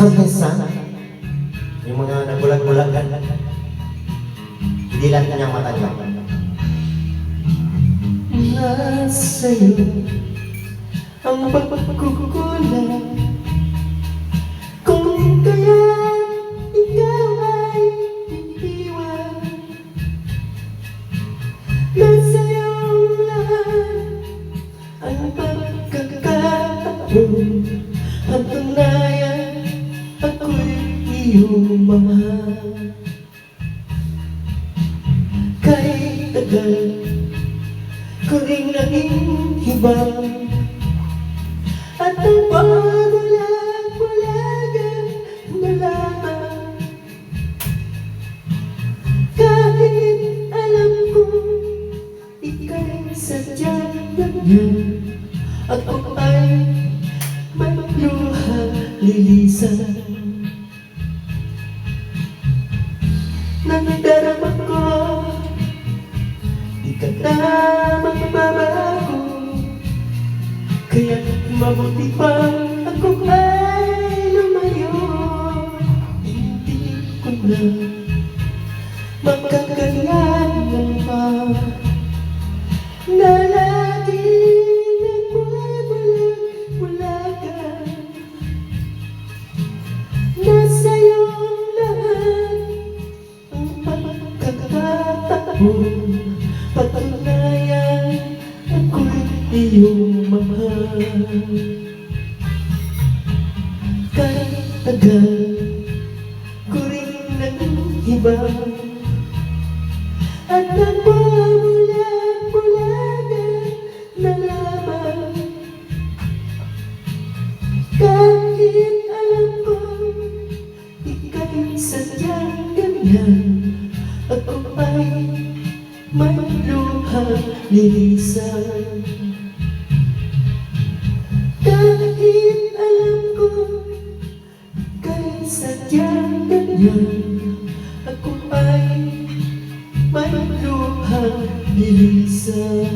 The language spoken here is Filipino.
Minsan, minsan, yung mga nagulag-gulagan, hindi lang kanyang matanggap. Nasa'yo ang pagkukulang Kung kaya ikaw ay iiwan Nasa'yo lahat ang pagkakataon iyong mahal Kahit tagal ko rin naging hibang At ang pamulag-mulagan na lamang. Kahit alam ko ika'y sadyang ganyan At ako ay may luha lilisan Nagdarama ko. Di na mabuti pa ako ay lumayo. Hindi ko na magkakayanan pa pagkakataon Patunayan ako'y iyong mahal. Kahit tagal ko rin nag-ibang At nagpamulag-mulagan na lamang Kahit alam ko ika'y sadyang ganyan lilisan Kahit alam ko ika'y sadyang ganyan Ako ay may luha lilisan